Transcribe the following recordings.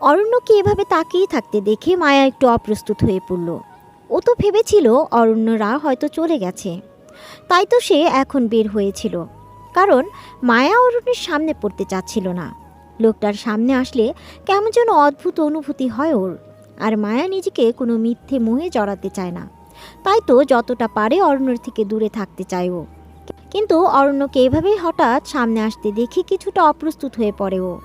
অরণ্যকে এভাবে তাকিয়ে থাকতে দেখে মায়া একটু অপ্রস্তুত হয়ে পড়ল। ও তো ভেবেছিল অরণ্যরা হয়তো চলে গেছে। তাই তো সে এখন বের হয়েছিল। কারণ মায়া অরণ্যের সামনে পড়তে চাচ্ছিল না। লোকটার সামনে আসলে কেমন যেন অদ্ভুত অনুভূতি হয় ওর। আর মায়া নিজেকে কোনো মিথ্যে মোহে জড়াতে চায় না। তাই তো যতটা পারে অরণ্যর থেকে দূরে থাকতে চায় ও। কিন্তু অরণ্যকে এভাবেই হঠাৎ সামনে আসতে দেখে কিছুটা অপ্রস্তুত হয়ে পড়ে ও।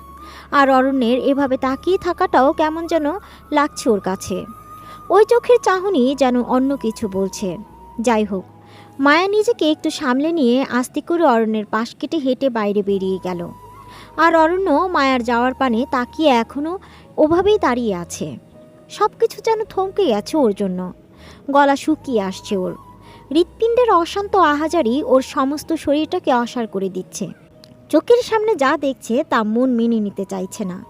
আর অরণ্যের এভাবে তাকিয়ে থাকাটাও কেমন যেন লাগছে ওর কাছে। ওই চোখের চাহনি যেন অন্য কিছু বলছে। যাই হোক, মায়া নিজেকে একটু সামলে নিয়ে আস্তে করে অরণ্যের পাশ কেটে হেঁটে বাইরে বেরিয়ে গেল। আর অরণ্য মায়ার যাওয়ার পানে তাকিয়ে এখনও ওভাবেই দাঁড়িয়ে আছে। সব কিছু যেন থমকে গেছে ওর জন্য। গলা শুকিয়ে আসছে ওর। হৃৎপিণ্ডের অশান্ত আহাজারি ওর সমস্ত শরীরটাকে অসার করে দিচ্ছে। চোখের সামনে যা দেখছে তা মন মেনে নিতে চাইছে না।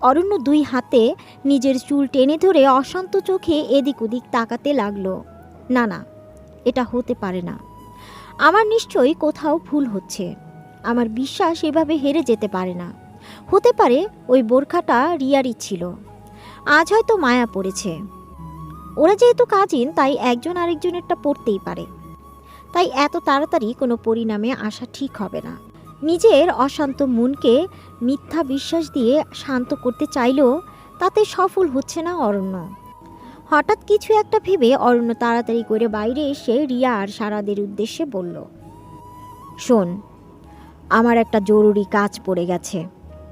অরণ্য দুই হাতে নিজের চুল টেনে ধরে অশান্ত চোখে এদিক ওদিক তাকাতে লাগল। না না, এটা হতে পারে না। আমার নিশ্চয়ই কোথাও ভুল হচ্ছে। আমার বিশ্বাস এভাবে হেরে যেতে পারে না। হতে পারে ওই বোরখাটা রিয়ারই ছিল। আজ হয়তো মায়া পড়েছে। ওরা যেহেতু কাজিন, তাই একজন আরেকজনেরটা পড়তেই পারে। তাই এত তাড়াতাড়ি কোনো পরিণামে আসা ঠিক হবে না। নিজের অশান্ত মনকে মিথ্যা বিশ্বাস দিয়ে শান্ত করতে চাইলেও তাতে সফল হচ্ছে না অরণ্য। হঠাৎ কিছু একটা ভেবে অরণ্য তাড়াতাড়ি করে বাইরে এসে রিয়া আর সারাদের উদ্দেশ্যে বলল, শোন, আমার একটা জরুরি কাজ পড়ে গেছে,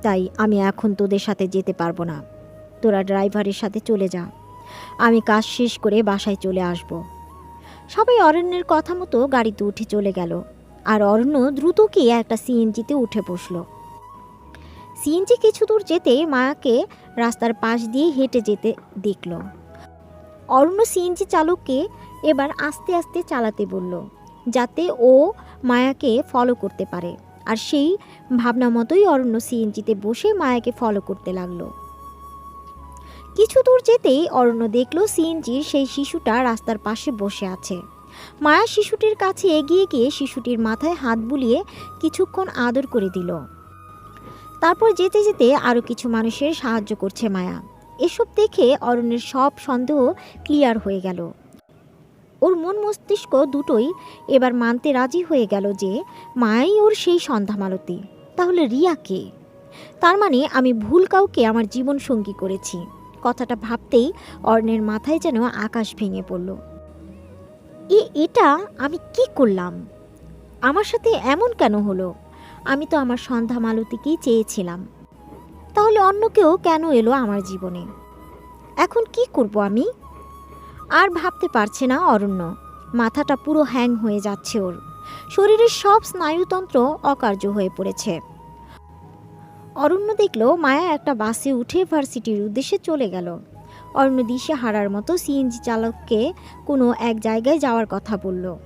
তাই আমি এখন তোদের সাথে যেতে পারব না। তোরা ড্রাইভারের সাথে চলে যা। আমি কাজ শেষ করে বাসায় চলে আসব। সবাই অরণ্যের কথা মতো গাড়িতে উঠে চলে গেল। আর অরণ্য দ্রুত গিয়ে একটা সিএনজিতে উঠে বসল। সিএনজি কিছু দূর যেতে মায়াকে রাস্তার পাশ দিয়ে হেঁটে যেতে দেখল। অরণ্য সিএনজি চালককে এবার আস্তে আস্তে চালাতে বলল, যাতে ও মায়াকে ফলো করতে পারে। আর সেই ভাবনা মতোই অরণ্য সিএনজিতে বসে মায়াকে ফলো করতে লাগল। কিছু দূর যেতেই অরণ্য দেখল সিএনজির সেই শিশুটা রাস্তার পাশে বসে আছে। মায়া শিশুটির কাছে এগিয়ে গিয়ে শিশুটির মাথায় হাত বুলিয়ে কিছুক্ষণ আদর করে দিল। তারপর যেতে যেতে আরও কিছু মানুষের সাহায্য করছে মায়া। এসব দেখে অরণ্যের সব সন্দেহ ক্লিয়ার হয়ে গেল। ওর মন মস্তিষ্ক দুটোই এবার মানতে রাজি হয়ে গেল যে মায়াই ওর সেই সন্ধ্যামালতী। তাহলে রিয়া কে? তার মানে আমি ভুল কাউকে আমার জীবন সঙ্গী করেছি। কথাটা ভাবতেই অর্ণের মাথায় যেন আকাশ ভেঙে পড়ল। এ, এটা আমি কি করলাম? আমার সাথে এমন কেন হলো? আমি তো আমার সন্ধ্যা মালতীকেই চেয়েছিলাম। তাহলে অন্য কেউ কেন এলো আমার জীবনে? এখন কি করব আমি? আর ভাবতে পারছে না অরণ্য। মাথাটা পুরো হ্যাং হয়ে যাচ্ছে ওর। শরীরের সব স্নায়ুতন্ত্র অকার্য হয়ে পড়েছে। অরণ্য দেখল মায়া একটা বাসে উঠে ভার্সিটির উদ্দেশ্যে চলে গেল। অরণ্য দিশে হারার মতো সিএনজি চালককে কোনো এক জায়গায় যাওয়ার কথা বলল।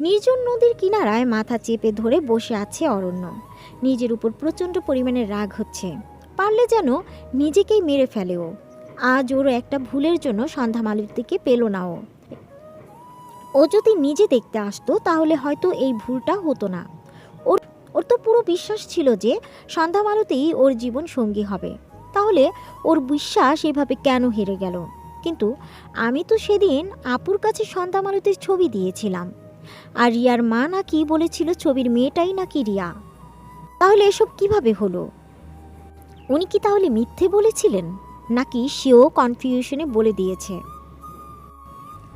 নির্জন নদীর কিনারায় মাথা চেপে ধরে বসে আছে অরণ্য। নিজের উপর প্রচণ্ড পরিমাণে রাগ হচ্ছে। পারলে যেন নিজেকেই মেরে ফেলে ও আজ ওর একটা ভুলের জন্য সন্ধ্যা মালতীকে পেল না ও। ও যদি নিজে দেখতে আসতো, তাহলে হয়তো এই ভুলটা হতো না। ওর ওর তো পুরো বিশ্বাস ছিল যে সন্ধ্যা মালতীই ওর জীবন সঙ্গী হবে। তাহলে ওর বিশ্বাস এভাবে কেন হেরে গেল? কিন্তু আমি তো সেদিন আপুর কাছে সন্ধ্যা ছবি দিয়েছিলাম। আর রিয়ার মা নাকি বলেছিল ছবির মেয়েটাই নাকি রিয়া। তাহলে এসব কীভাবে হলো? উনি কি তাহলে মিথ্যে বলেছিলেন? নাকি সেও কনফিউশনে বলে দিয়েছে?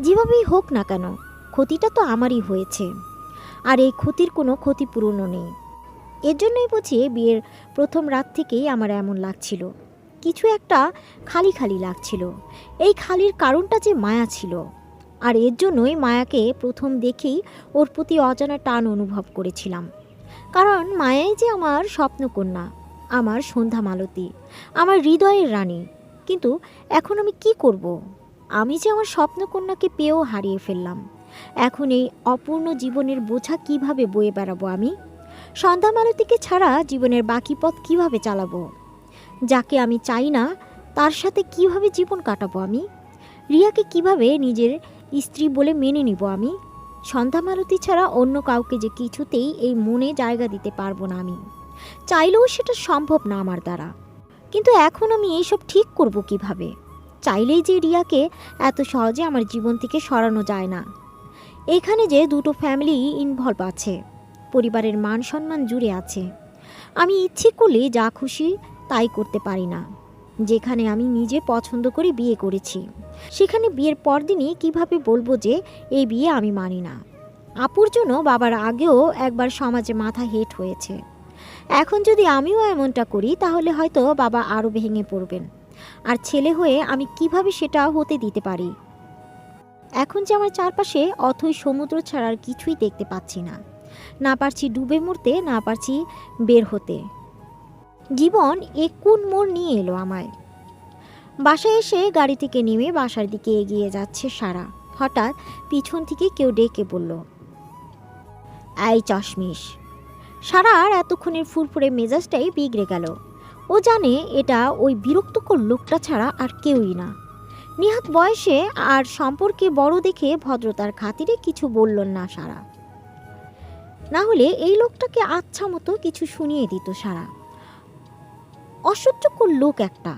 যেভাবেই হোক না কেন, ক্ষতিটা তো আমারই হয়েছে। আর এই ক্ষতির কোনো ক্ষতিপূরণও নেই। এর জন্যই বুঝি বিয়ের প্রথম রাত থেকেই আমার এমন লাগছিল। কিছু একটা খালি খালি লাগছিল। এই খালির কারণটা যে মায়া ছিল। আর এর জন্যই মায়াকে প্রথম দেখেই ওর প্রতি অজানা টান অনুভব করেছিলাম। কারণ মায়াই যে আমার স্বপ্নকন্যা, আমার সন্ধ্যা মালতী, আমার হৃদয়ের রানী। কিন্তু এখন আমি কি করব। আমি যে আমার স্বপ্নকন্যাকে পেয়েও হারিয়ে ফেললাম। এখন এই অপূর্ণ জীবনের বোঝা কীভাবে বয়ে বেড়াবো আমি? সন্ধ্যা মালতীকে ছাড়া জীবনের বাকি পথ কীভাবে চালাবো? যাকে আমি চাই না, তার সাথে কীভাবে জীবন কাটাবো আমি? রিয়াকে কীভাবে নিজের স্ত্রী বলে মেনে নিব আমি? সন্ধ্যা মালতী ছাড়া অন্য কাউকে যে কিছুতেই এই মনে জায়গা দিতে পারব না আমি। চাইলেও সেটা সম্ভব না আমার দ্বারা। কিন্তু এখন আমি এইসব ঠিক করব কীভাবে? চাইলেই যে রিয়াকে এত সহজে আমার জীবন থেকে সরানো যায় না। এখানে যে দুটো ফ্যামিলি ইনভলভ আছে। পরিবারের মান সম্মান জুড়ে আছে। আমি ইচ্ছে করলে যা খুশি তাই করতে পারি না। যেখানে আমি নিজে পছন্দ করে বিয়ে করেছি। সেখানে বিয়ের পরদিনই কীভাবে বলব যে এই বিয়ে আমি মানি না। আপুর জন্য বাবার আগেও একবার সমাজে মাথা হেট হয়েছে। এখন যদি আমিও এমনটা করি, তাহলে হয়তো বাবা আরও ভেঙে পড়বেন। আর ছেলে হয়ে আমি কীভাবে সেটা হতে দিতে পারি? এখন যে আমার চারপাশে অথই সমুদ্র ছাড়া আর কিছুই দেখতে পাচ্ছি না। না পারছি ডুবে মরতে, না পারছি বের হতে। জীবন একুন কোন মোড় নিয়ে এলো আমায়। বাসায় এসে গাড়ি থেকে নেমে বাসার দিকে এগিয়ে যাচ্ছে সারা। হঠাৎ পিছন থেকে কেউ ডেকে বলল, এই চশমিশ। সারার এতক্ষণের ফুরফুরে মেজাজটাই বিগড়ে গেল। ও জানে এটা ওই বিরক্তকর লোকটা ছাড়া আর কেউই না। নিহাত বয়সে আর সম্পর্কে বড় দেখে ভদ্রতার খাতিরে কিছু বলল না সারা। না হলে এই লোকটাকে আচ্ছা মতো কিছু শুনিয়ে দিত সারা। অসহ্যকর লোক একটা।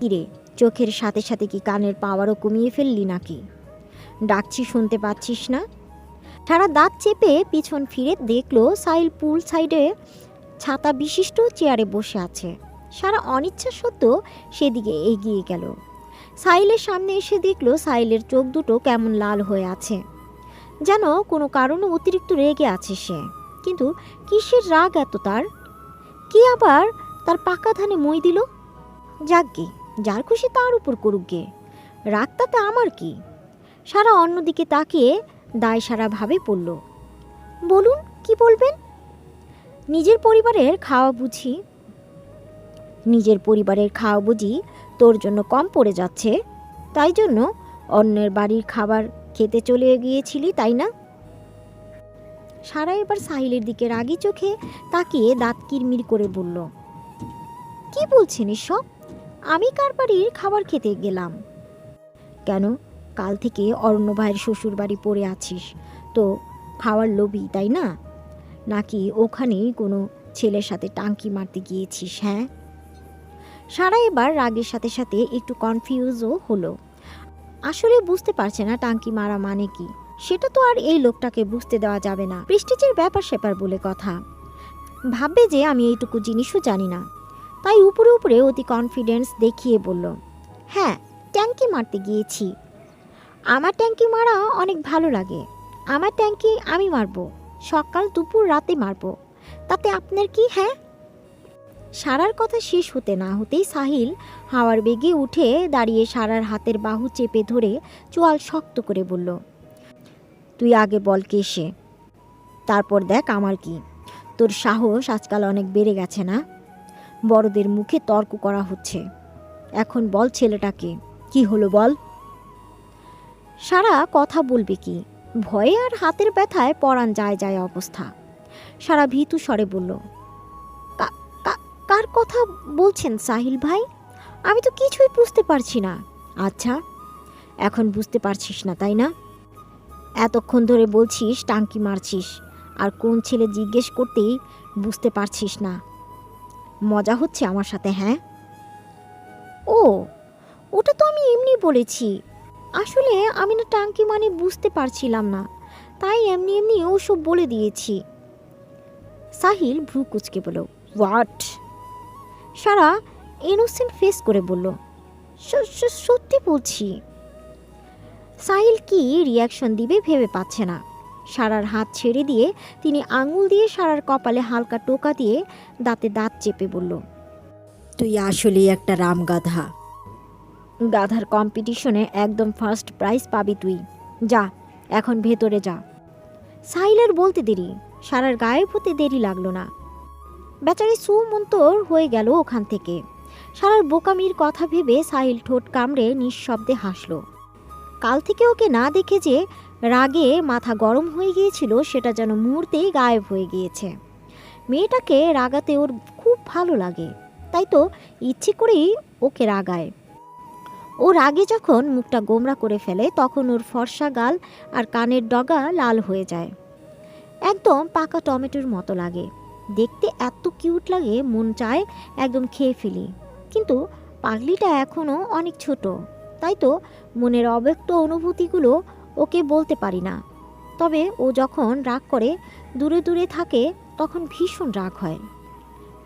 কিরে, চোখের সাথে সাথে কি কানের পাওয়ারও কমিয়ে ফেললি নাকি? ডাকছি, শুনতে পাচ্ছিস না? সারা দাঁত চেপে পিছন ফিরে দেখল সাইল পুল সাইডে ছাতা বিশিষ্ট চেয়ারে বসে আছে। সারা অনিচ্ছা সত্ত্বেও সেদিকে এগিয়ে গেল। সাইলের সামনে এসে দেখল সাইলের চোখ দুটো কেমন লাল হয়ে আছে। যেন কোনো কারণে অতিরিক্ত রেগে আছে সে। কিন্তু কিসের রাগ এত তার? কি আবার তার পাকা ধানে মই দিল? যাকগে যার খুশি তার উপর করুক গে। রাগ তাতে আমার কি? সারা অন্যদিকে তাকিয়ে দায় সারাভাবে পড়ল বলুন, কি বলবেন? নিজের পরিবারের খাওয়া বুঝি? নিজের পরিবারের খাওয়া বুঝি তোর জন্য কম পড়ে যাচ্ছে। তাই জন্য অন্যের বাড়ির খাবার খেতে চলে গিয়েছিলি, তাই না? সারা এবার সাহিলের দিকে রাগি চোখে তাকিয়ে দাঁত কিরমির করে বলল, কি বলছেন এসব? আমি কার বাড়ির খাবার খেতে গেলাম? কেন? কাল থেকে অরণ্য ভাইয়ের শ্বশুর বাড়ি পড়ে আছিস, তো খাওয়ার লোভী, তাই না? নাকি ওখানেই কোনো ছেলের সাথে টাঙ্কি মারতে গিয়েছিস হ্যাঁ? সারা এবার রাগের সাথে সাথে একটু কনফিউজও হলো। আসলে বুঝতে পারছে না টাঙ্কি মারা মানে কি। সেটা তো আর এই লোকটাকে বুঝতে দেওয়া যাবে না। প্রেস্টিজের ব্যাপার স্যাপার বলে কথা। ভাববে যে আমি এইটুকু জিনিসও জানি না। তাই উপরে উপরে অতি কনফিডেন্স দেখিয়ে বলল হ্যাঁ ট্যাঙ্কি মারতে গিয়েছি। আমার ট্যাঙ্কি মারা অনেক ভালো লাগে। আমার ট্যাঙ্কি আমি মারবো। সকাল দুপুর রাতে মারবো। তাতে আপনার কি হ্যাঁ? সারার কথা শেষ হতে না হতেই সাহিল হাওয়ার বেগে উঠে দাঁড়িয়ে সারার হাতের বাহু চেপে ধরে চোয়াল শক্ত করে বলল, তুই আগে বল কে সে? তারপর দেখ আমার কি। তোর সাহস আজকাল অনেক বেড়ে গেছে না? বড়দের মুখে তর্ক করা হচ্ছে। এখন বল ছেলেটাকে। কি হলো বল? সারা কথা বলবে কি? ভয়ে আর হাতের ব্যথায় পরাণ যায় যায় অবস্থা। সারা ভীতু স্বরে বলল "কা- কা- কার কথা বলছেন সাহিল ভাই? আমি তো কিছুই বুঝতে পারছি না। আচ্ছা এখন বুঝতে পারছিস না, তাই না? এতক্ষণ ধরে বলছিস, টাঙ্কি মারছিস, আর কোন ছেলে জিজ্ঞেস করতেই বুঝতে পারছিস না। মজা হচ্ছে আমার সাথে হ্যাঁ? ও, ওটা তো আমি এমনি বলেছি। আসলে আমি না টাঙ্কি মানে বুঝতে পারছিলাম না, তাই এমনি এমনি ওসব বলে দিয়েছি। সাহিল ভ্রু কুচকে বলল হোয়াট সারা ইনোসেন্ট ফেস করে বলল "স- স- সত্যি বলছি। সাহিল কি রিয়াকশন দিবে ভেবে পাচ্ছে না। সারার হাত ছেড়ে দিয়ে তিনি আঙুল দিয়ে সারার কপালে হালকা টোকা দিয়ে দাঁতে দাঁত চেপে বলল তুই আসলেই একটা রাম গাধা গাধার কম্পিটিশনে একদম ফার্স্ট প্রাইজ পাবি তুই। যা এখন ভেতরে যা। সাহিলের বলতে দেরি। সারার গায়েব হতে দেরি লাগল না। বেচারি সুমন্তর হয়ে গেল ওখান থেকে। সারার বোকামির কথা ভেবে সাহিল ঠোঁট কামড়ে নিঃশব্দে হাসলো। কাল থেকে ওকে না দেখে যে রাগে মাথা গরম হয়ে গিয়েছিল, সেটা যেন মুহূর্তেই গায়েব হয়ে গিয়েছে। মেয়েটাকে রাগাতে ওর খুব ভালো লাগে, তাই তো ইচ্ছে করেই ওকে রাগায়। ও রাগে যখন মুখটা গোমরা করে ফেলে, তখন ওর ফর্সা গাল আর কানের ডগা লাল হয়ে যায়। একদম পাকা টমেটোর মতো লাগে। দেখতে এত কিউট লাগে, মন চায় একদম খেয়ে ফেলি। কিন্তু পাগলিটা এখনও অনেক ছোট, তাই তো মনের অব্যক্ত অনুভূতিগুলো ওকে বলতে পারি না। তবে ও যখন রাগ করে, দূরে দূরে থাকে, তখন ভীষণ রাগ হয়।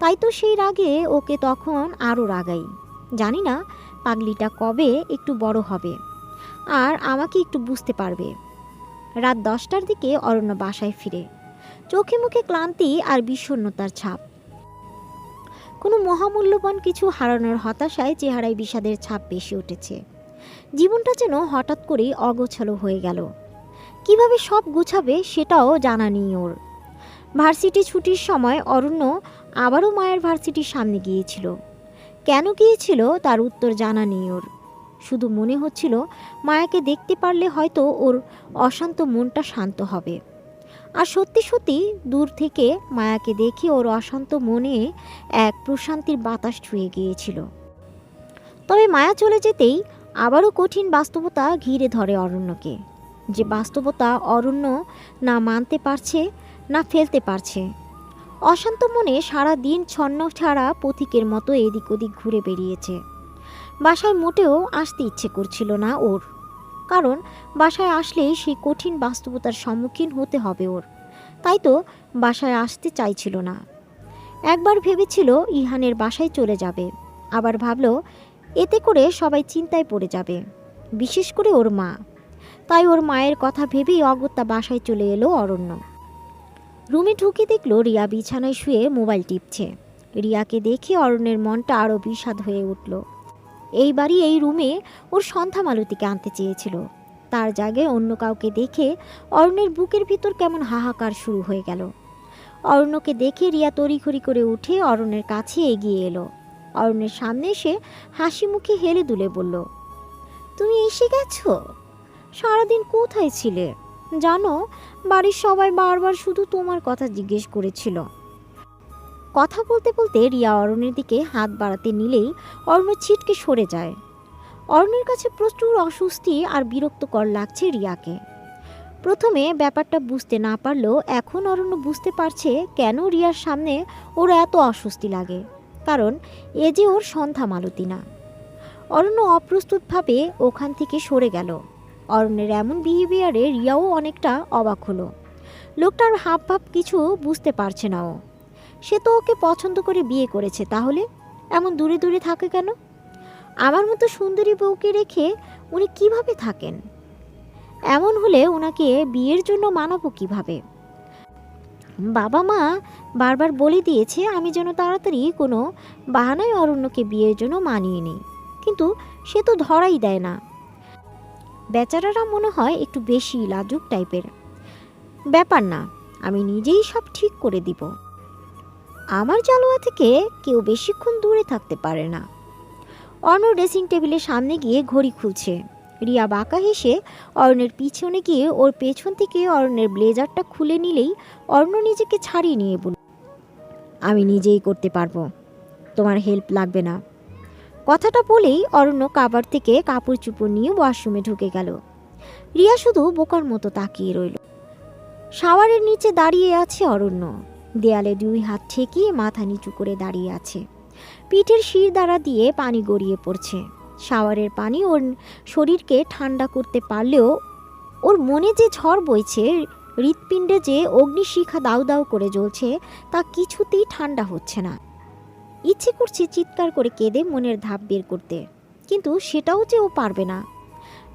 তাই তো সেই রাগে ওকে তখন আরও রাগাই। জানি না পাগলিটা কবে একটু বড় হবে, আর আমাকে একটু বুঝতে পারবে। রাত দশটার দিকে অরণ্য বাসায় ফিরে। চোখে মুখে ক্লান্তি আর বিষণ্ণতার ছাপ। কোনো মহামূল্যবান কিছু হারানোর হতাশায় চেহারায় বিষাদের ছাপ বেশি উঠেছে। জীবনটা যেন হঠাৎ করেই অগোছালো হয়ে গেল। কীভাবে সব গুছাবে সেটাও জানা নেই ওর। ভার্সিটি ছুটির সময় অরণ্য আবারও মায়ের ভার্সিটির সামনে গিয়েছিল। কেন গিয়েছিল তার উত্তর জানা নেই ওর। শুধু মনে হচ্ছিল মায়াকে দেখতে পারলে হয়তো ওর অশান্ত মনটা শান্ত হবে। আর সত্যি সত্যি দূর থেকে মায়াকে দেখে ওর অশান্ত মনে এক প্রশান্তির বাতাস ছুঁয়ে গিয়েছিল। তবে মায়া চলে যেতেই আবারও কঠিন বাস্তবতা ঘিরে ধরে অরণ্যকে। যে বাস্তবতা অরণ্য না মানতে পারছে, না ফেলতে পারছে। অশান্ত মনে সারা দিন ছন্ন ছাড়া পথিকের মতো এদিক ওদিক ঘুরে বেরিয়েছে বাসায় মোটেও আসতে ইচ্ছে করছিল না ওর। কারণ বাসায় আসলেই সেই কঠিন বাস্তবতার সম্মুখীন হতে হবে ওর। তাই তো বাসায় আসতে চাইছিল না। একবার ভেবেছিল ইহানের বাসায় চলে যাবে। আবার ভাবল, এতে করে সবাই চিন্তায় পড়ে যাবে, বিশেষ করে ওর মা। তাই ওর মায়ের কথা ভেবেই অগত্যা বাসায় চলে এলো অরণ্য। রুমে ঢুকে দেখল রিয়া বিছানায় শুয়ে মোবাইল টিপছে। রিয়াকে দেখে অরণ্যের মনটা আরও বিষাদ হয়ে উঠল। এই বাড়ি এই রুমে ওর সন্ধ্যা মালতীকে আনতে চেয়েছিল। তার জায়গায় অন্য কাউকে দেখে অরণ্যের বুকের ভিতর কেমন হাহাকার শুরু হয়ে গেল। অরণ্যকে দেখে রিয়া তড়িঘড়ি করে উঠে অরণ্যের কাছে এগিয়ে এলো। অরণ্যের সামনে এসে হাসি মুখে হেলে দুলে বলল, তুমি এসে গেছো? সারাদিন কোথায় ছিলে? জানো, বাড়ির সবাই বারবার শুধু তোমার কথা জিজ্ঞেস করেছিল। কথা বলতে বলতে রিয়া অরণ্যের দিকে হাত বাড়াতে নিলেই অরণ্য ছিটকে সরে যায়। অরণ্যের কাছে প্রচুর অস্বস্তি আর বিরক্তকর লাগছে রিয়াকে। প্রথমে ব্যাপারটা বুঝতে না পারলেও এখন অরণ্য বুঝতে পারছে কেন রিয়ার সামনে ওর এত অস্বস্তি লাগে, কারণ এ যে ওর সন্ধ্যা মালতী না। অরণ্য অপ্রস্তুতভাবে ওখান থেকে সরে গেল। অরণ্যের এমন বিহেভিয়ারে রিয়াও অনেকটা অবাক হলো। লোকটার হাব ভাব কিছু বুঝতে পারছে না ও। সে তো ওকে পছন্দ করে বিয়ে করেছে, তাহলে? এমন দূরে দূরে থাকে কেন? আমার মতো সুন্দরী বউকে রেখে উনি কীভাবে থাকেন? এমন হলে ওনাকে বিয়ের জন্য মানাবো কীভাবে? বাবা মা বারবার বলে দিয়েছে, আমি যেন তাড়াতাড়ি কোনো বাহানায় অরণ্যকে বিয়ের জন্য মানিয়ে নিই। কিন্তু সে তো ধরাই দেয় না। বেচারারা মনে হয় একটু বেশি লাজুক টাইপের। ব্যাপার না, আমি নিজেই সব ঠিক করে দিব। আমার জালোয়া থেকে কেউ বেশিক্ষণ দূরে থাকতে পারে না। অর্ণ ড্রেসিং টেবিলের সামনে গিয়ে ঘড়ি খুলছে। রিয়া বাঁকা হেসে অর্ণের পিছনে গিয়ে ওর পেছন থেকে অর্ণের ব্লেজারটা খুলে নিলেই অর্ণ নিজেকে ছাড়িয়ে নিয়ে বলল, আমি নিজেই করতে পারব। তোমার হেল্প লাগবে না। কথাটা বলেই অরণ্য কাবার থেকে কাপড় চুপড় নিয়ে ওয়াশরুমে ঢুকে গেল। রিয়া শুধু বোকার মতো তাকিয়ে রইল। শাওয়ারের নিচে দাঁড়িয়ে আছে অরণ্য। দেয়ালে দুই হাত ঠেকিয়ে মাথা নিচু করে দাঁড়িয়ে আছে। পিঠের শির দ্বারা দিয়ে পানি গড়িয়ে পড়ছে। শাওয়ারের পানি ওর শরীরকে ঠান্ডা করতে পারলেও ওর মনে যে ঝড় বইছে, হৃৎপিণ্ডে যে অগ্নিশিখা দাউ দাউ করে জ্বলছে, তা কিছুতেই ঠান্ডা হচ্ছে না। ইচ্ছে করছে চিৎকার করে কেঁদে মনের ধাপ বের করতে, কিন্তু সেটাও যে ও পারবে না।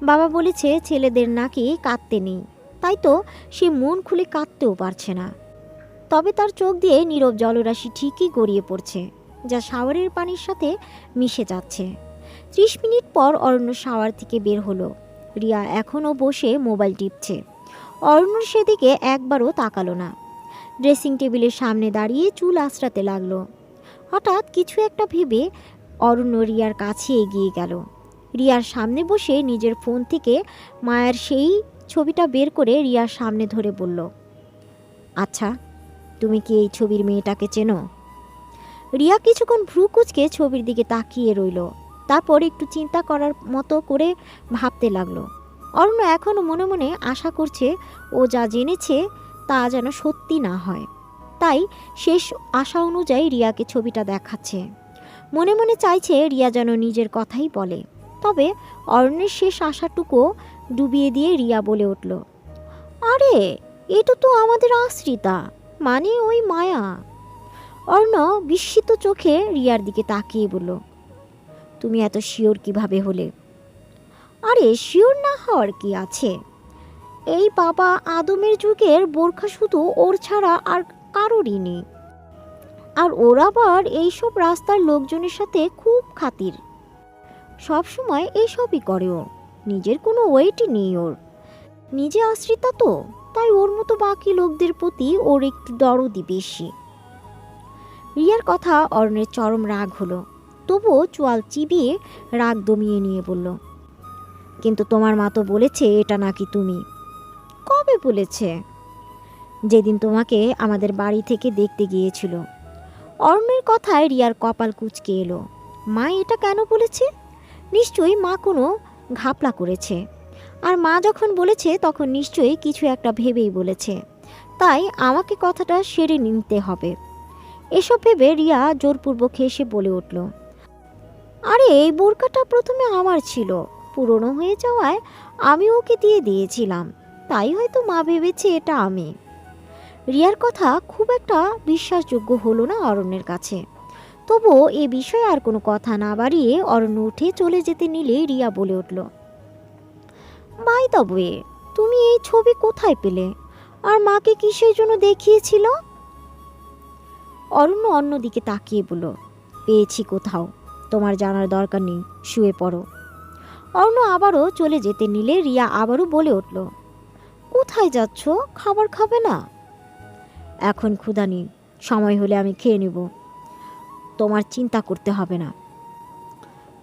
বাবা বলেছে, ছেলেদের নাকি কাঁদতে নেই। তাই তো সে মন খুলে কাঁদতেও পারছে না। তবে তার চোখ দিয়ে নীরব জলরাশি ঠিকই গড়িয়ে পড়ছে, যা শাওয়ারের পানির সাথে মিশে যাচ্ছে। ত্রিশ মিনিট পর অরণ্য শাওয়ার থেকে বের হলো। রিয়া এখনও বসে মোবাইল টিপছে। অরণ্য সেদিকে একবারও তাকালো না। ড্রেসিং টেবিলের সামনে দাঁড়িয়ে চুল আঁচড়াতে লাগল। হঠাৎ কিছু একটা ভেবে অরণ্য রিয়ার কাছে এগিয়ে গেল। রিয়ার সামনে বসে নিজের ফোন থেকে মায়ের সেই ছবিটা বের করে রিয়ার সামনে ধরে বলল আচ্ছা তুমি কি এই ছবির মেয়েটাকে চেনো? রিয়া কিছুক্ষণ ভ্রু কুচকে ছবির দিকে তাকিয়ে রইল। তারপর একটু চিন্তা করার মতো করে ভাবতে লাগল। অরণ্য এখনও মনে মনে আশা করছে, ও যা জেনেছে তা যেন সত্যি না হয়। তাই শেষ আশা অনুযায়ী রিয়াকে ছবিটা দেখাচ্ছে। মনে মনে চাইছে রিয়া যেন নিজের কথাই বলে। তবে অরণ্যের শেষ আশাটুকু ডুবিয়ে দিয়ে রিয়া বলে উঠল, আরে, এটা তো আমাদের আশ্রিতা। মানে ওই মায়া। অর্ণ বিস্মিত চোখে রিয়ার দিকে তাকিয়ে বলল, তুমি এত শিওর কীভাবে হলে? আরে, শিওর না হওয়ার কি আছে? এই বাবা আদমের যুগের বোরখা শুধু ওর ছাড়া আর কারোরই নেই। আর ওর আবার এইসব রাস্তার লোকজনের সাথে খুব খাতির। সবসময় এইসবই করে ও। নিজের কোনো ওয়েটই নেই ওর। নিজে আশ্রিতা তো? তাই ওর মতো বাকি লোকদের প্রতি ওর একটু দরদি বেশি। রিয়ার কথা অরণের চরম রাগ হলো। তবুও চোয়াল চিবিয়ে রাগ দমিয়ে নিয়ে বলল, কিন্তু তোমার মা তো বলেছে এটা নাকি তুমি। কবে বলেছে? যেদিন তোমাকে আমাদের বাড়ি থেকে দেখতে গিয়েছিল। অরণের কথায় রিয়ার কপাল কুচকে এলো। মা এটা কেন বলেছে? নিশ্চয়ই মা কোনো ঘাপলা করেছে। আর মা যখন বলেছে, তখন নিশ্চয়ই কিছু একটা ভেবেই বলেছে। তাই আমাকে কথাটা সেরে নিতে হবে। এসব ভেবে রিয়া জোরপূর্বক হেসে বলে উঠল, আরে, এই বোরকাটা প্রথমে আমার ছিল। পুরনো হয়ে যাওয়ায় আমি ওকে দিয়ে দিয়েছিলাম। তাই হয়তো মা ভেবেছে এটা আমি। রিয়ার কথা খুব একটা বিশ্বাসযোগ্য হলো না অরণ্যের কাছে। তবুও এ বিষয়ে আর কোনো কথা না বাড়িয়ে অরণ্য উঠে চলে যেতে নিলে রিয়া বলে উঠল বাই তবে তুমি এই ছবি কোথায় পেলে? আর মাকে কিসের জন্য দেখিয়েছিল? অরণ্য অন্যদিকে তাকিয়ে বলল, পেয়েছি কোথাও, তোমার জানার দরকার নেই, শুয়ে পড়ো। অর্ণ আবারও চলে যেতে নিলে রিয়া আবারও বলে উঠল, কোথায় যাচ্ছ? খাবার খাবে না? এখন ক্ষুধা নেই, সময় হলে আমি খেয়ে নেব। তোমার চিন্তা করতে হবে না।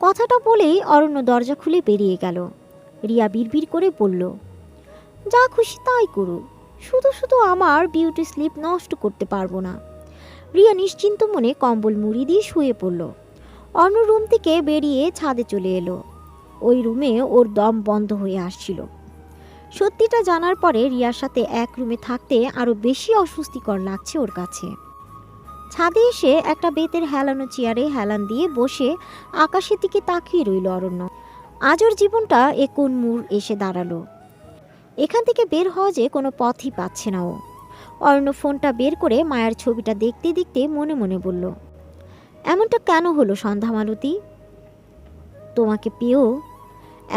কথাটা বলেই অরণ্য দরজা খুলে বেরিয়ে গেল। রিয়া বিড়বিড় করে বলল, যা খুশি তাই করুক শুধু শুধু আমার বিউটি স্লিপ নষ্ট করতে পারব না। রিয়া নিশ্চিন্ত মনে কম্বল মুড়ি দিয়ে শুয়ে পড়ল। অন্য রুম থেকে বেরিয়ে ছাদে চলে এলো। ওই রুমে ওর দম বন্ধ হয়ে আসছিল। সত্যিটা জানার পরে রিয়ার সাথে এক রুমে থাকতে আরও বেশি অস্বস্তিকর লাগছে ওর কাছে। ছাদে এসে একটা বেতের হেলানো চেয়ারে হেলান দিয়ে বসে আকাশের দিকে তাকিয়ে রইল অরণ্য। আজ ওর জীবনটা এ কোন মূর এসে দাঁড়াল? এখান থেকে বের হওয়া যে কোনো পথই পাচ্ছে না ও। অরণ্য ফোনটা বের করে মায়ের ছবিটা দেখতে দেখতে মনে মনে বলল, এমনটা কেন হলো সন্ধ্যা মালতী তোমাকে পেয়েও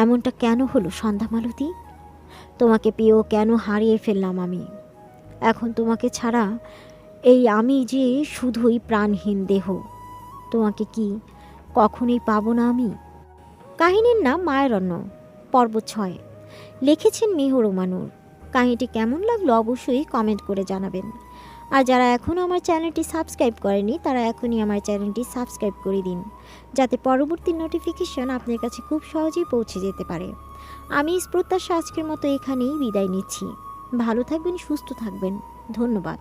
এমনটা কেন হলো সন্ধ্যা মালতী তোমাকে পেয়েও কেন হারিয়ে ফেললাম আমি? এখন তোমাকে ছাড়া এই আমি যে শুধুই প্রাণহীন দেহ, তোমাকে কি কখনোই পাবো না আমি? কাহিনীর নাম মায়েরণ্য, পর্ব ছয়। লিখেছেন মেহর ওমানুর কাহিনীটি কেমন লাগল অবশ্যই কমেন্ট করে জানাবেন। আর যারা এখনও আমার চ্যানেলটি সাবস্ক্রাইব করেনি তারা এখনই আমার চ্যানেলটি সাবস্ক্রাইব করে দিন, যাতে পরবর্তী নোটিফিকেশন আপনার কাছে খুব সহজেই পৌঁছে যেতে পারে। আমি প্রত্যাশা আজকের মতো এখানেই বিদায় নিচ্ছি। ভালো থাকবেন, সুস্থ থাকবেন। ধন্যবাদ।